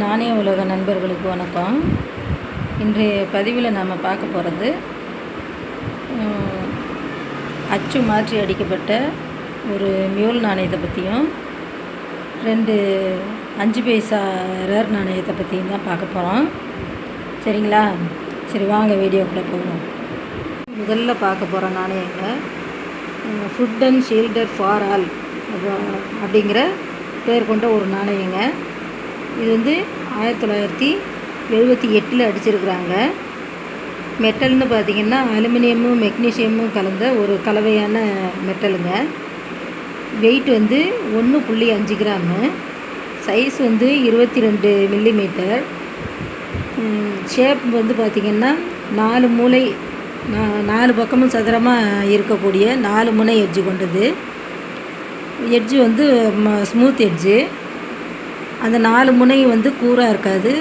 நாணய உலக நண்பர்களுக்கு வணக்கம். இன்றைய பதிவில் நாம் பார்க்க போகிறது அச்சு மாற்றி அடிக்கப்பட்ட ஒரு மியூல் நாணயத்தை பற்றியும் ரெண்டு அஞ்சு பைசா ரேர் நாணயத்தை பற்றியும் தான் பார்க்க போகிறோம் சரிங்களா? சரி வாங்க வீடியோக்குள்ளே போகணும் முதல்ல பார்க்க போகிற நாணயங்களை food and shelter for all அப்படிங்கிற பேர் கொண்ட ஒரு நாணயங்க. இது வந்து ஆயிரத்தி தொள்ளாயிரத்தி எழுபத்தி எட்டில் அடிச்சிருக்கிறாங்க. மெட்டல்னு பார்த்தீங்கன்னா அலுமினியமும் மெக்னீஷியமும் கலந்த ஒரு கலவையான மெட்டலுங்க. வெயிட் வந்து ஒன்று புள்ளி அஞ்சு கிராமு. சைஸ் வந்து இருபத்தி ரெண்டு மில்லிமீட்டர் ஷேப் வந்து பார்த்திங்கன்னா நாலு மூளை நாலு பக்கமும் சதுரமாக இருக்கக்கூடிய நாலு முனை எட்ஜு கொண்டது. எட்ஜு வந்து ஸ்மூத் எட்ஜு. அந்த நாலு முனை வந்து கூராக இருக்காது.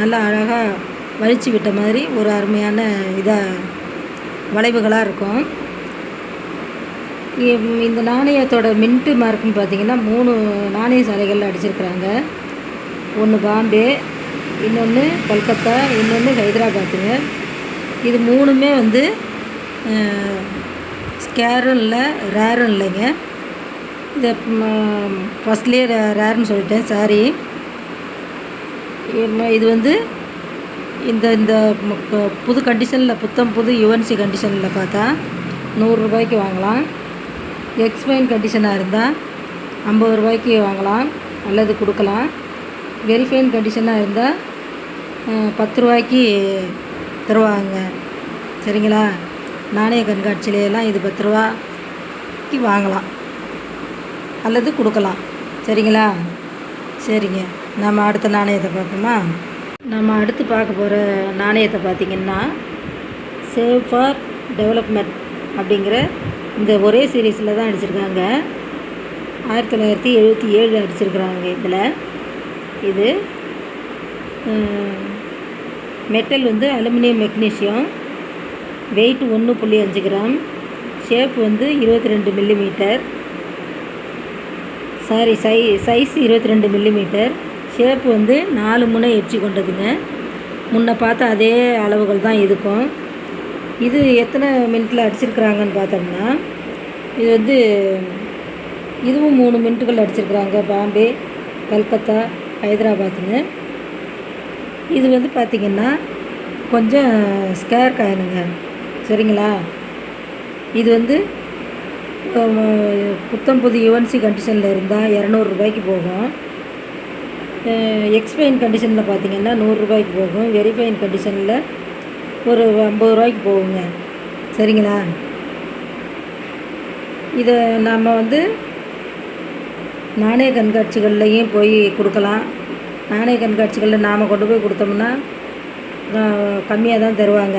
நல்லா அழகாக வலிச்சு விட்ட மாதிரி ஒரு அருமையான இதாக வளைவுகளாக இருக்கும். இந்த நாணயத்தோட மின்ட்டு மார்க்குன்னு பார்த்தீங்கன்னா மூணு நாணய சாலைகளில் அடிச்சிருக்கிறாங்க. ஒன்று பாம்பே இன்னொன்று கொல்கத்தா இன்னொன்று ஹைதராபாத்துங்க. இது மூணுமே வந்து ஸ்கேரும் இல்லை ரேரும் இல்லைங்க. இந்த ஃபஸ்ட்லேயே ரே ரேர்னு சொல்லிட்டேன் சாரி இது வந்து இந்த இந்த புது கண்டிஷனில் புத்தம் புது யுஎன்சி கண்டிஷனில் பார்த்தா நூறுரூபாய்க்கு வாங்கலாம். எக்ஸ்பைன் கண்டிஷனாக இருந்தால் ஐம்பது ரூபாய்க்கு வாங்கலாம் அல்லது கொடுக்கலாம். வெரிஃபைன் கண்டிஷனாக இருந்தால் பத்து ரூபாய்க்கு தருவாங்க. சரிங்களா? நாணய கண்காட்சியிலையெல்லாம் இது பத்து ரூபாய்க்கு வாங்கலாம். அல்லது கொடுக்கலாம். சரிங்களா? சரிங்க. நம்ம அடுத்த நாணயத்தை பார்ப்போமா? நம்ம அடுத்து பார்க்க போகிற நாணயத்தை பார்த்திங்கன்னா சேவ் ஃபார் டெவலப்மெண்ட் அப்படிங்கிற இந்த ஒரே சீரீஸில் தான் அடிச்சிருக்காங்க. ஆயிரத்தி தொள்ளாயிரத்தி எழுபத்தி ஏழு அடிச்சிருக்கிறாங்க இதில். இது மெட்டல் வந்து அலுமினியம் மெக்னீஷியம் வெயிட் ஒன்று புள்ளி அஞ்சு கிராம் ஷேப் வந்து இருபத்தி ரெண்டு மில்லிமீட்டர் சாரி சை சைஸ் இருபத்தி ரெண்டு மில்லிமீட்டர் ஷேப் வந்து நாலு முனை எச்சி கொண்டதுங்க. முன்ன பார்த்த அதே அளவுகள் தான் இருக்கும். இது எத்தனை மினிட்டில் அடிச்சிருக்கிறாங்கன்னு பார்த்தோம்னா இது வந்து இதுவும் மூணு மினிட்டுகள் அடிச்சிருக்கிறாங்க. பாம்பே கல்கத்தா ஹைதராபாத்துன்னு இது வந்து பார்த்திங்கன்னா கொஞ்சம் ஸ்கேர் காயினுங்க சரிங்களா? இது வந்து புத்தம் புது யுஎன்சி கண்டிஷனில் இருந்தால் இரநூறுபாய்க்கு போகும். எக்ஸ்பைன் கண்டிஷனில் பார்த்திங்கன்னா நூறுரூபாய்க்கு போகும். வெரிஃபைன் கண்டிஷனில் ஒரு ஐம்பது ரூபாய்க்கு போகுங்க. சரிங்களா? இதை நாம் வந்து நாணய கண்காட்சிகள்லையும் போய் கொடுக்கலாம். நாணய கண்காட்சிகளில் நாம் கொண்டு போய் கொடுத்தோம்னா கம்மியாக தான் தருவாங்க.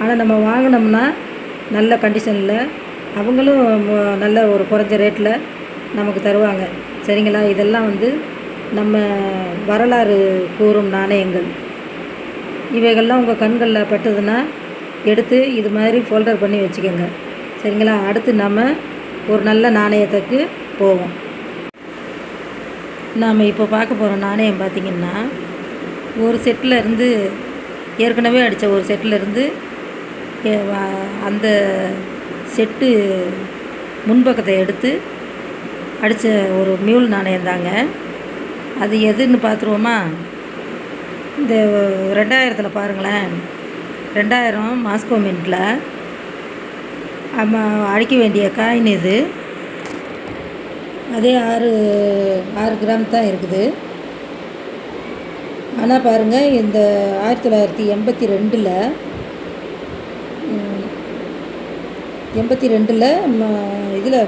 ஆனால் நம்ம வாங்கினோம்னா நல்ல கண்டிஷனில் அவங்களும் நல்ல ஒரு குறைஞ்ச ரேட்டில் நமக்கு தருவாங்க. சரிங்களா? இதெல்லாம் வந்து நம்ம வரலாறு கூறும் நாணயங்கள். இவைகள்லாம் உங்கள் கண்களில் பட்டதுன்னா எடுத்து இது மாதிரி ஃபோல்டர் பண்ணி வச்சுக்கோங்க. சரிங்களா? அடுத்து நம்ம ஒரு நல்ல நாணயத்துக்கு போவோம். நாம் இப்போ பார்க்க போகிற நாணயம் பார்த்திங்கன்னா ஒரு செட்டில் இருந்து ஏற்கனவே அடித்த ஒரு செட்டில் இருந்து அந்த செட்டு முன்பக்கத்தை எடுத்து அடித்த ஒரு மியூல் நாணயம் தாங்க. அது எதுன்னு பார்த்துருவோமா? இந்த ரெண்டாயிரத்தில் பாருங்களேன். ரெண்டாயிரம் மாஸ்கோ மின்ட்டில் நம்ம அடிக்க வேண்டிய காயின் இது. அதே ஆறு ஆறு கிராம் தான் இருக்குது. ஆனால் பாருங்கள் இந்த ஆயிரத்தி தொள்ளாயிரத்தி எண்பத்தி ரெண்டில் எண்பத்தி ரெண்டில் இதில்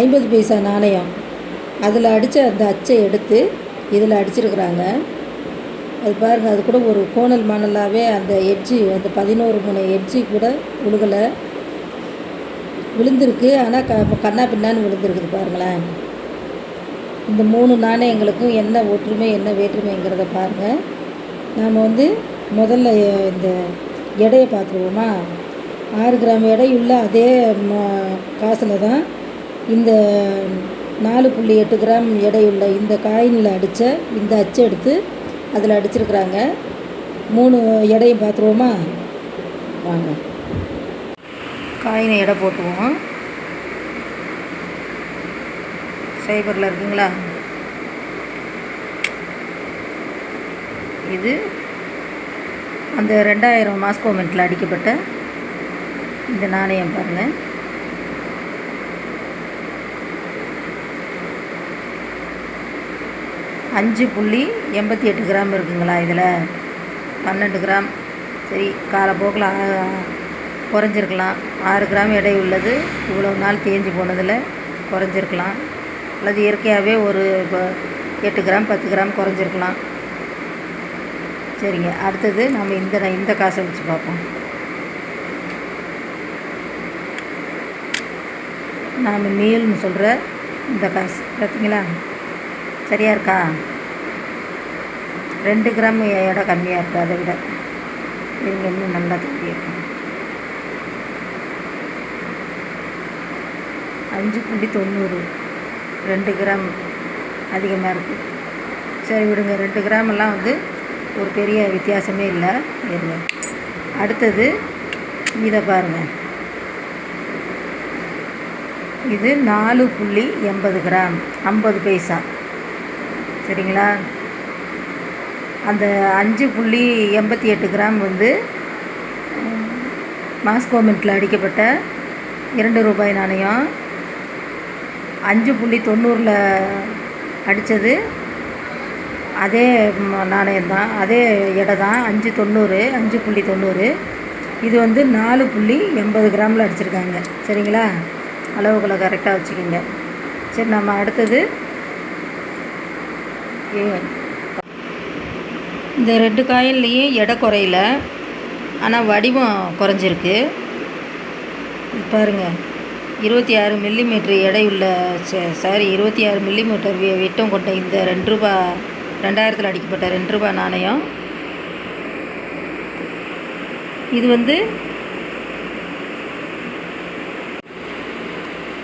ஐம்பது பைசா நாணயம். அதில் அடித்த அந்த அச்சை எடுத்து இதில் அடிச்சிருக்கிறாங்க. அது பாருங்கள் அது கூட ஒரு கோணல் மணலாகவே அந்த எட்ஜி அந்த பதினோரு முனை எட்ஜி கூட விழுகலை விழுந்திருக்கு ஆனால் க கண்ணா பின்னான்னு விழுந்திருக்குது பாருங்களேன். இந்த மூணு நாணயங்களுக்கும் என்ன ஒற்றுமை என்ன வேற்றுமைங்கிறத பாருங்கள் நாம் வந்து முதல்ல இந்த எடையை பார்த்துருவோமா? ஆறு கிராம் எடையுள்ள அதே காசில் தான் இந்த நாலு புள்ளி எட்டு கிராம் எடையுள்ள இந்த காயினில் அடித்த இந்த அச்சு எடுத்து அதில் அடிச்சிருக்கிறாங்க. மூணு எடையும் பார்த்துருவோமா? வாங்க. காயினை எடை போட்டுவோம் சைபரில் இருக்குங்களா? இது அந்த ரெண்டாயிரம் மாஸ்கோ மென்ட்டில் அடிக்கப்பட்ட இந்த நாணயம் பாருங்கள் அஞ்சு புள்ளி எண்பத்தி எட்டு கிராம் இருக்குங்களா இதில்? பன்னெண்டு கிராம். சரி காலப்போக்கில் குறைஞ்சிருக்கலாம். ஆறு கிராம் எடை உள்ளது. இவ்வளோ நாள் தேஞ்சு போனதில் குறைஞ்சிருக்கலாம். அல்லது இயற்கையாகவே ஒரு இப்போ எட்டு கிராம் பத்து கிராம் குறைஞ்சிருக்கலாம். சரிங்க. அடுத்தது நம்ம இந்த இந்த காசை வச்சு பார்ப்போம். நாம் மீல்னு சொல்கிற இந்த காசு பார்த்தீங்களா சரியாக இருக்கா? ரெண்டு கிராம் எடை கம்மியாக இருக்குது அதை விட. இவங்க இன்னும் நல்லா தம்பி இருக்கும் அஞ்சு புள்ளி தொண்ணூறு ரெண்டு கிராம் அதிகமாக இருக்குது சரி விடுங்க ரெண்டு கிராம் எல்லாம் வந்து ஒரு பெரிய வித்தியாசமே இல்லை. இருங்க. அடுத்தது இதை பாருங்கள் இது நாலு புள்ளி எண்பது கிராம் ஐம்பது பைசா. சரிங்களா? அந்த அஞ்சு புள்ளி எண்பத்தி எட்டு கிராம் வந்து மாஸ்கோ மின்ட்டில் அடிக்கப்பட்ட இரண்டு ரூபாய் நாணயம். அஞ்சு புள்ளி தொண்ணூறில் அடித்தது அதே நாணயம் தான் அதே எடை தான் அஞ்சு தொண்ணூறு அஞ்சு புள்ளி தொண்ணூறு. இது வந்து நாலு புள்ளி எண்பது கிராமில் அடிச்சிருக்காங்க. சரிங்களா? அளவுகளை கரெக்டாக வச்சுக்கோங்க. சரி நம்ம அடுத்தது. இந்த ரெண்டு காயின்லேயும் எடை குறையில. ஆனால் வடிவம் குறைஞ்சிருக்கு. பாருங்கள் இருபத்தி ஆறு மில்லிமீட்ரு உள்ள சாரி இருபத்தி ஆறு மில்லிமீட்டர் விட்டம் கொண்ட இந்த ரெண்டு ரூபா ரெண்டாயிரத்தில் அடிக்கப்பட்ட ரெண்டு ரூபா நாணயம். இது வந்து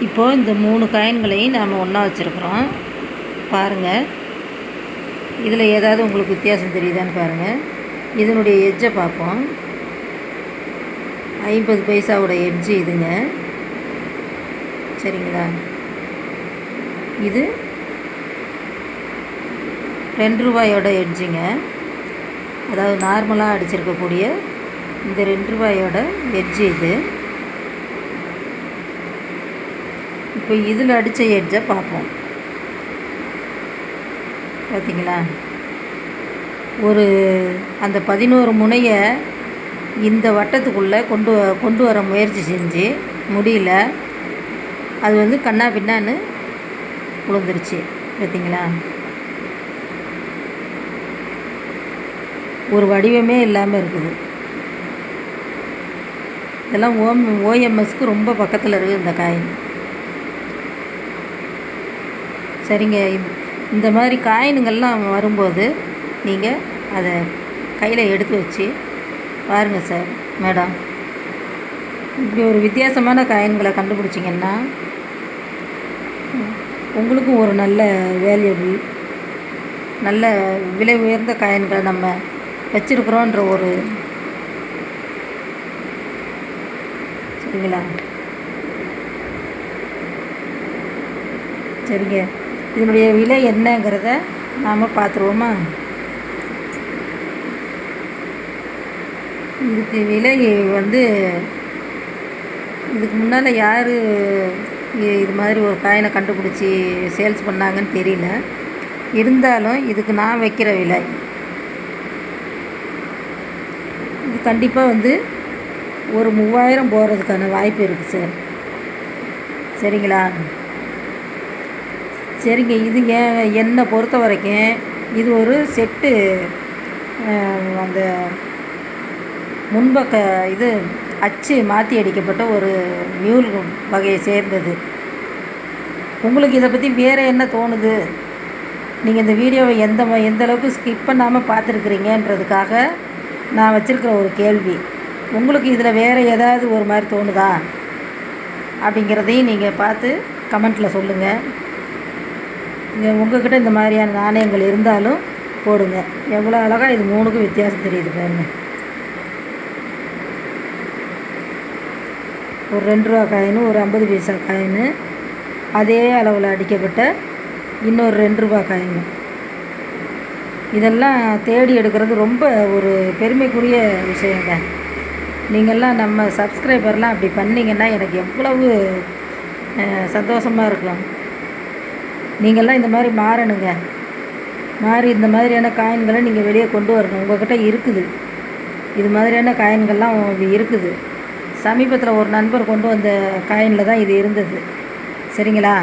இப்போது இந்த மூணு காயின்களையும் நாம் ஒன்றா வச்சுருக்குறோம். பாருங்கள் இதில் ஏதாவது உங்களுக்கு வித்தியாசம் தெரியுதான்னு பாருங்கள் இதனுடைய எஜ்ஜை பார்ப்போம். ஐம்பது பைசாவோட எட்ஜு இதுங்க. சரிங்களா? இது ரெண்டு ரூபாயோட எட்ஜுங்க. அதாவது நார்மலாக அடிச்சிருக்கக்கூடிய இந்த ரெண்டு ரூபாயோட எட்ஜு இது. இப்போ இதில் அடித்த எட்ஜை பார்ப்போம். பார்த்தீங்களா? ஒரு அந்த பதினோரு முனையை இந்த வட்டத்துக்குள்ளே கொண்டு கொண்டு வர முயற்சி செஞ்சு முடியல. அது வந்து கண்ணா பின்னான்னு விழுந்துருச்சு பார்த்திங்களா? ஒரு வடிவமே இல்லாமல் இருக்குது. இதெல்லாம் ஓம் ஓஎம்எஸ்க்கு ரொம்ப பக்கத்தில் இருக்குது இந்த காயின். சரிங்க இந்த மாதிரி காயினுங்கள்லாம் வரும்போது நீங்கள் அதை கையில் எடுத்து வச்சு பாருங்கள் சார் மேடம். இப்படி ஒரு வித்தியாசமான காயின்களை கண்டுபிடிச்சிங்கன்னா உங்களுக்கும் ஒரு நல்ல வேல்யூபிள் நல்ல விலை உயர்ந்த காயின்களை நம்ம வச்சுருக்குறோன்ற ஒரு சரிங்களா? சரிங்க. இதனுடைய விலை என்னங்கிறத நாம் பார்த்துருவோமா இதுக்கு விலை வந்து இதுக்கு முன்னால் யார் இது மாதிரி ஒரு காயினை கண்டுபிடிச்சி சேல்ஸ் பண்ணாங்கன்னு தெரியல. இருந்தாலும் இதுக்கு நான் வைக்கிற விலை இது கண்டிப்பாக வந்து ஒரு மூவாயிரம் போகிறதுக்கான வாய்ப்பு இருக்குது சார் சரிங்களா? சரிங்க இது ஏன் என்னை பொறுத்த வரைக்கும் இது ஒரு செட்டு அந்த முன்பக்க இது அச்சு மாற்றி அடிக்கப்பட்ட ஒரு மியூல் வகையை சேர்ந்தது. உங்களுக்கு இதை பற்றி வேறு என்ன தோணுது? நீங்கள் இந்த வீடியோவை எந்த எந்த அளவுக்கு ஸ்கிப் பண்ணாமல் பார்த்துருக்குறீங்கன்றதுக்காக நான் வச்சுருக்கிற ஒரு கேள்வி. உங்களுக்கு இதில் வேறு ஏதாவது ஒரு மாதிரி தோணுதா? அப்படிங்கிறதையும் நீங்கள் பார்த்து கமெண்ட்டில் சொல்லுங்கள் இங்கே உங்கள்கிட்ட இந்த மாதிரியான நாணயங்கள் இருந்தாலும் போடுங்க. எவ்வளோ அழகாக இது மூணுக்கும் வித்தியாசம் தெரியுது பாருங்க. ஒரு ரெண்டு ரூபா காயின் ஒரு ஐம்பது பைசா காயின் அதே அளவில் அடிக்கப்பட்ட இன்னொரு ரெண்டு ரூபா காயின் இதெல்லாம் தேடி எடுக்கிறது ரொம்ப ஒரு பெருமைக்குரிய விஷயங்க. நீங்கள்லாம் நம்ம சப்ஸ்கிரைபர்லாம் அப்படி பண்ணிங்கன்னா எனக்கு எவ்வளவு சந்தோஷமாக இருக்கும். நீங்கள்லாம் இந்த மாதிரி மாறணுங்க. மாறி இந்த மாதிரியான காயின்களை நீங்கள் வெளியே கொண்டு வரணும். உங்கள்கிட்ட இருக்குது. இது மாதிரியான காயின்கள்லாம் இருக்குது. சமீபத்தில் ஒரு நண்பர் கொண்டு வந்த காயினில் தான் இது இருந்தது. சரிங்களா?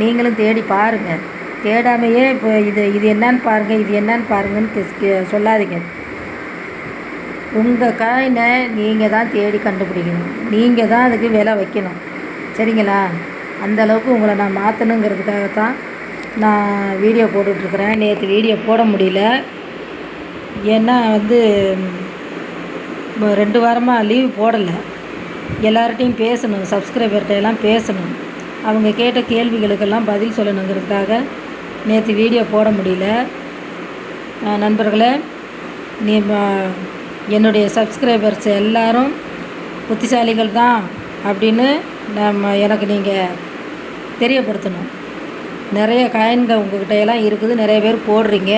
நீங்களும் தேடி பாருங்கள் தேடாமையே இப்போ இது இது என்னன்னு பாருங்கள் இது என்னன்னு பாருங்கன்னு கே- சொல்லாதீங்க. உங்கள் காயினை நீங்கள் தான் தேடி கண்டுபிடிக்கணும். நீங்கள் தான் அதுக்கு விலை வைக்கணும். சரிங்களா? அந்தளவுக்கு உங்களை நான் மாற்றணுங்கிறதுக்காக தான் நான் வீடியோ போட்டுட்ருக்குறேன். நேற்று வீடியோ போட முடியல. ஏன்னா வந்து ரெண்டு வாரமாக லீவ் போடலை. எல்லார்ட்டையும் பேசணும் சப்ஸ்கிரைபர்கிட்ட எல்லாம் பேசணும். அவங்க கேட்ட கேள்விகளுக்கெல்லாம் பதில் சொல்லணுங்கிறதுக்காக நேற்று வீடியோ போட முடியல. நண்பர்களே நீ என்னுடைய சப்ஸ்கிரைபர்ஸ் எல்லாரும் புத்திசாலிகள் தான் அப்படின்னு நம்ம எனக்கு நீங்கள் தெரியப்படுத்தணும். நிறைய காயின்கள் உங்கள்கிட்ட எல்லாம் இருக்குது நிறைய பேர் போடுறீங்க.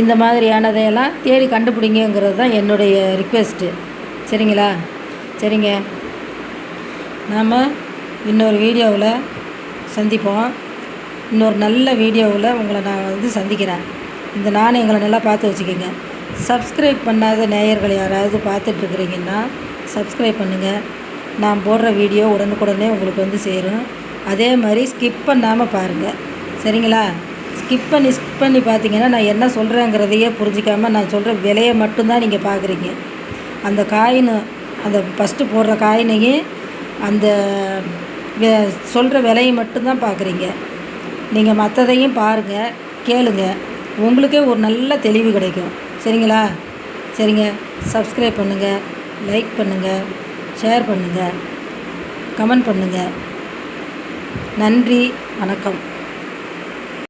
இந்த மாதிரியானதையெல்லாம் தேடி கண்டுபிடிங்கிறது தான் என்னுடைய ரிக்வெஸ்ட்டு சரிங்களா? சரிங்க. நாம் இன்னொரு வீடியோவில் சந்திப்போம். இன்னொரு நல்ல வீடியோவில் உங்களை நான் வந்து சந்திக்கிறேன். இந்த நாணயங்களை நல்லா பார்த்து வச்சுக்கோங்க. சப்ஸ்கிரைப் பண்ணாத நேயர்கள் யாராவது பார்த்துட்ருக்குறீங்கன்னா சப்ஸ்கிரைப் பண்ணுங்கள் நான் போடுற வீடியோ உடனுக்குடனே உங்களுக்கு வந்து சேரும். அதே மாதிரி ஸ்கிப் பண்ணாமல் பாருங்கள் சரிங்களா? ஸ்கிப் பண்ணி ஸ்கிப் பண்ணி பார்த்தீங்கன்னா நான் என்ன சொல்கிறேங்கிறதையே புரிஞ்சிக்காமல் நான் சொல்கிற விலையை மட்டும்தான் நீங்கள் பார்க்குறீங்க. அந்த காயின் அந்த ஃபஸ்ட்டு போடுற காயினையும் அந்த சொல்கிற விலையை மட்டும்தான் பார்க்குறீங்க. நீங்கள் மற்றதையும் பாருங்கள் கேளுங்க. உங்களுக்கே ஒரு நல்ல தெளிவு கிடைக்கும். சரிங்களா? சரிங்க. சப்ஸ்கிரைப் பண்ணுங்கள் லைக் பண்ணுங்கள் ஷேர் பண்ணுங்கள் கமெண்ட் பண்ணுங்கள் நன்றி வணக்கம்.